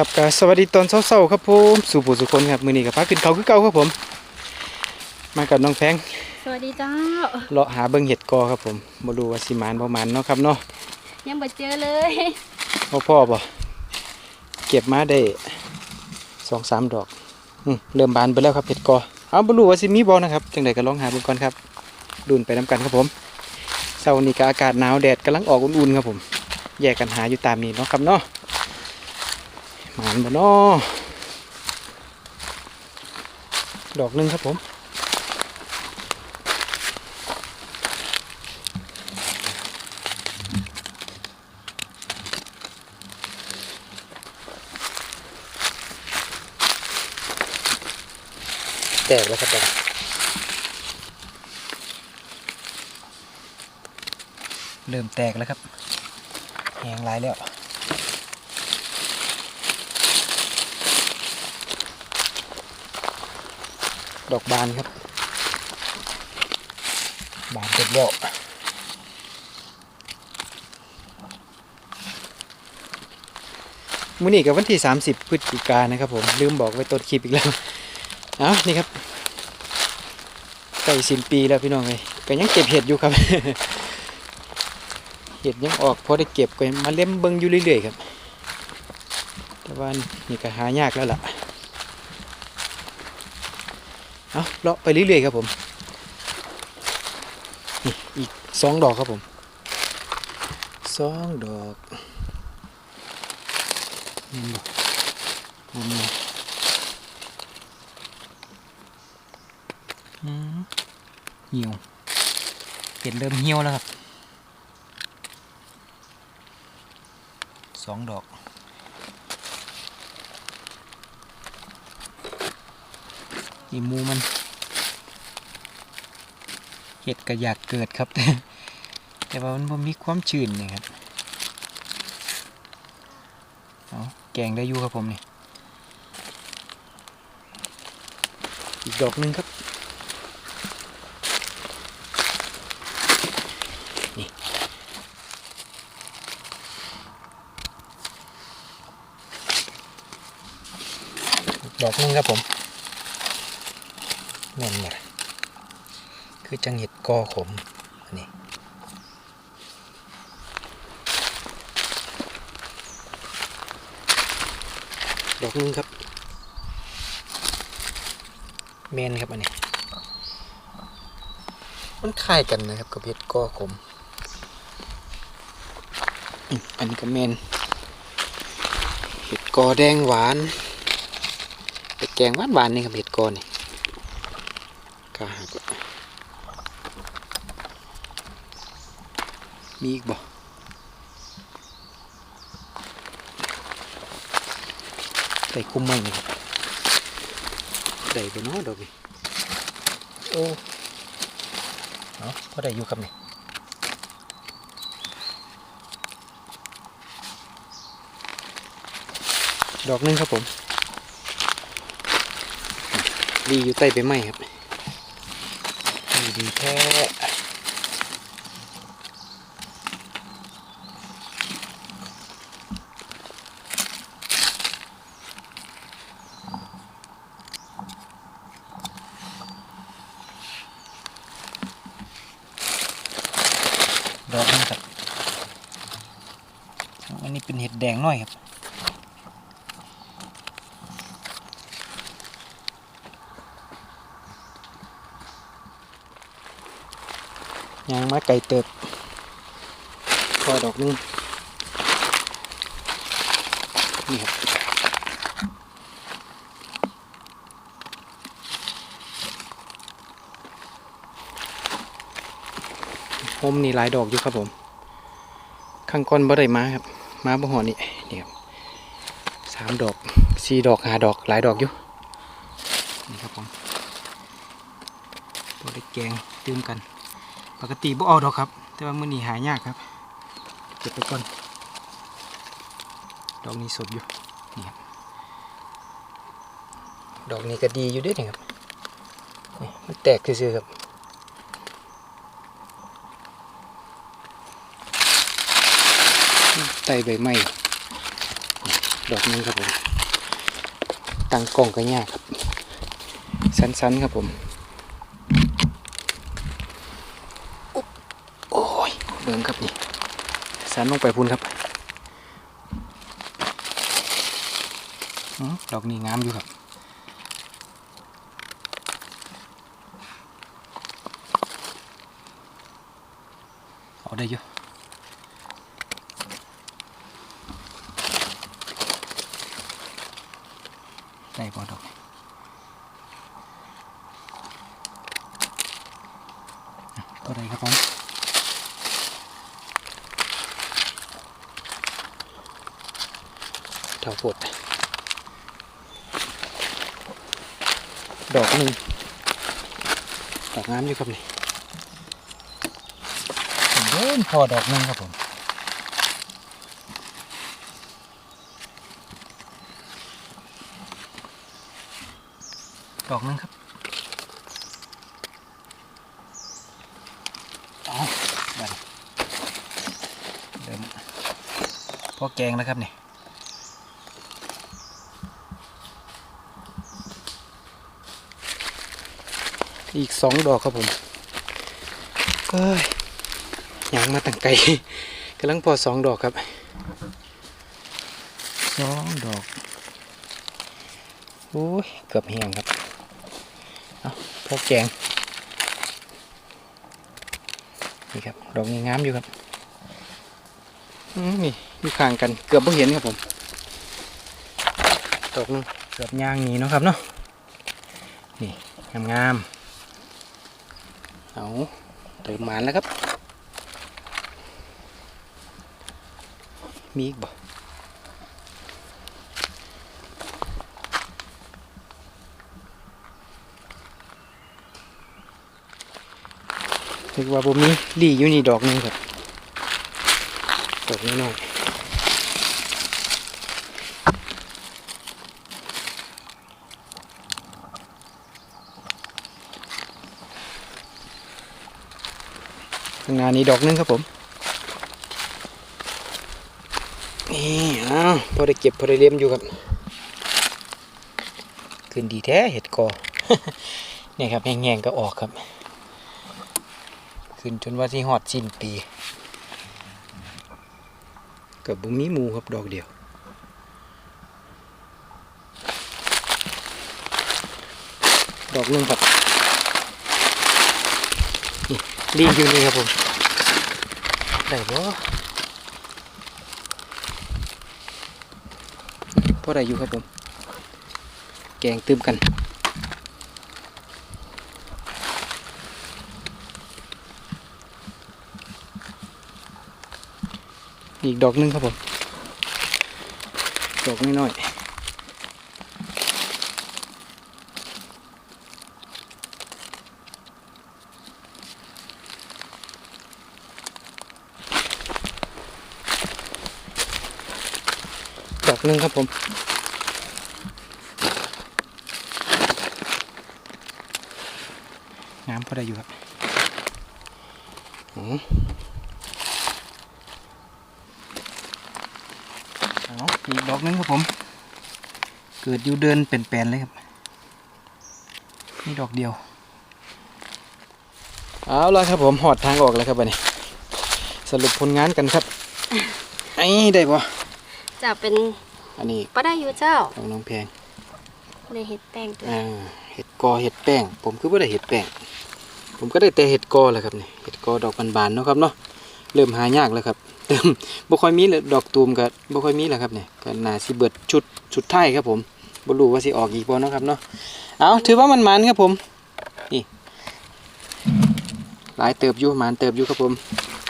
กับกสวัสดีตอนเช้าๆครับผมสู่ผู้สุคนครับมื้อนี้กับพาขึ้นเขาคือเก่าครับผม มากับน้องแพงสวัสดีเจ้าเลาะหาเบิ่งเห็ดกอครับผมบ่รู้ว่าสิหมานบ่หมานเนาะครับเนาะยังบ่เจอเลยพ่อพ่อบ่เก็บมาได้สองสามดอกอืมเริ่มบานไปแล้วครับเห็ดกอเอาบ่รู้ว่าสิมีบ่นะครับจังไดก็ลองหาเบิ่งก่อนครับดุนไปนํกันครับผมเช้านี้ก็อากาศหนาวแดดกำลังออกอุ่นๆครับผม แยกกันหาอยู่ตามนี้เนาะครับเนาะ หมานบ่นาะดอกหนึ่งครับผมแตกแล้วครับผมเริ่มแตกแล้วครับแหงหลายแล้ว ดอกบานครับ บานเต็มแล้วมื้อนี้กับวันที่ 30 พฤศจิกายนนะครับผม ลืมบอกไว้ต้นคลิปอีกแล้วเอานี่ครับใกล้สิ้นปีแล้วพี่น้องเลยก็ยังเก็บเห็ดอยู่ครับ เห็ดยังออกพอได้เก็บก็มาเล่มเบิ้งอยู่เรื่อยๆครับ แต่ว่านี่ก็หายากแล้วล่ะ เอาเลาะไปเรื่อยๆครับผมนี่อีกสองดอกครับผมสองดอกนี่บอกผมนี่อืมเหี่ยวเห็ดเริ่มเหี่ยวแล้วครับสองดอก อีหมูมัน เห็ดก็อยากเกิดครับ แต่ว่ามันบ่มีความชื้นนี่ครับเอาแกงได้อยู่ครับผมนี่อีกดอกหนึ่งครับนี่ดอกหนึงครับผม แน่นหมดคือจังเห็ดกอขมอันนี้ดอกนึงครับเมนครับอันนี้ มันคล้ายกันนะครับกับเห็ดกอขมอันนี้ก็เมนเห็ดกอแดงหวานเห็ดแกงหวานหวานนี่ครับเห็ดกอนี่ ก็หักละมีอีกบ่ใส่คุ้มไหมนี่ครับใส่ไปเนาะดอกนี่โอ้เนาะก็ได้อยู่ครับนี่ดอกหนึงครับผมดีอยู่ใต้ใบไม้ครับ ดีดีแท้ดอกหนึงครับ อันนี้เป็นเห็ดแดงน้อยครับ ยางมาไก่เติบพอดอกนึงนี่ครับผมนี่หลายดอกอยู่ครับผม ข้างก้อนบ่ได้มาครับ มาบ่หอนี่นี่ครับสามดอกสี่ดอกห้าดอกหลายดอกอยู่นี่ครับผมตัวได้แกงตื่มกัน ปกติบ่เอาดอกครับ แต่ว่ามื้อนี้หายากครับเก็บไปก่อนดอกนี้สดอยู่นี่ครับดอกนี้ก็ดีอยู่ด้วยนี่ครับนี่มันแตกซื่อๆครับใต้ใบไม้ดอกนึงครับผมตั้งกล้องก็ยากครับ สั้นๆครับผม โอ้ย เบิ่งครับนี่สันลงไปพุ่นครับดอกนี้งามอยู่ครับเอาได้อยู่ได้บ่ดอกนี้อะตัวใดครับผม เท่าปวดดอกหนึ่งดอกงามอยู่ครับนี่เดินพอดอกหนึ่งครับผมดอกหนึงครับเอาได้เริ่มพอแกงแล้วครับนี่ อีกสองดอกครับผมเอ้ยยางมาตั้งไกลกำลังพอสองดอกครับสองดอกโอ้ยเกือบแห้งครับเอาพอแกงนี่ครับดอกนี้งามอยู่ครับอืมนี่อยู่ข้างกันเกือบไม่เห็นครับผมดอกนึงเกือบย่างหนี้เนาะครับเนาะนี่งามๆ เอาเติมหมานแล้วครับ มีอีกบ่ถึกว่าบ่มีหลี่อยู่นี่ดอกหนึงครับดอกน้อยๆ ข้างหน้านี้ดอกหนึงครับผมนี่อ้าวพอได้เก็บพอได้เลี้ยมอยู่ครับขึ้นดีแท้เห็ดกอเนี่ยครับแห้งๆก็ออกครับ ขึ้นจนว่าที่หอดสิ้นปีกับบุมีมูครับดอกเดียวดอกนึงครับ นี่รีบอยู่นี่ครับผมได้บ่พอได้อยู่ครับผม แกงตืมกันอีกดอกหนึงครับผม ดอกน้อยๆด อกหนึงครับผมน้ำพอได้อยู่ครับอืมเอาอีกดอกหนึงครับผม เกิดอยู่เดินเป็นแปลนเลยครับ นี่ดอกเดียว เอาละครับผมหอดทางออกแล้วครับวันนี้ สรุปผลงานกันครับ ไอ้ได้ปะจะเป็น อันนี้ปลาได้อยู่เจ้าของน้องแพงในเห็ดแป้งตัวอ่าเห็ดกอเห็ดแป้ง ผมคือว่าได้เห็ดแป้ง ผมก็ได้แต่เห็ดกอแหละครับนี่เห็ดกอดอกบานๆเนาะครับเนาะเริ่มหายากแล้วครับเริ่มบ่ค่อยมีเลยดอกตูมก็บ่ค่อยมีแล้วครับเนี่ยก็น่าสิเบิดชุดชุดไทายครับผมบ่รู้ว่าสิออกอีกบ่เนาะครับเนาะเอาถือว่ามันมันครับผมนี่หลายเติบอยู่มันเติบอยู่ครับผม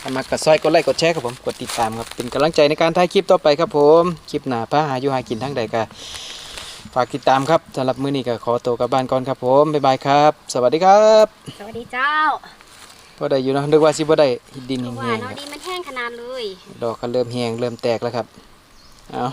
ถ้ามากดซอยกดไลค์กดแชร์ครับผมกดติดตามครับเป็นกำลังใจในการถ่ายคลิปต่อไปครับผมคลิปหน้าพาหาอยู่หากินทั้งใดก็ฝากติดตามครับสำหรับมื้อนี้ก็ขอตัวกลับบ้านก่อนครับผมบ๊ายบายครับ สวัสดีครับสวัสดีเจ้าพอได้อยู่เนาะนึกว่าสิบ่ได้ดินเพราะว่าแห้งๆเนาะครับดีมันแห้งขนาดเลย ดอกก็เริ่มแห้งเริ่มแตกแล้วครับเอา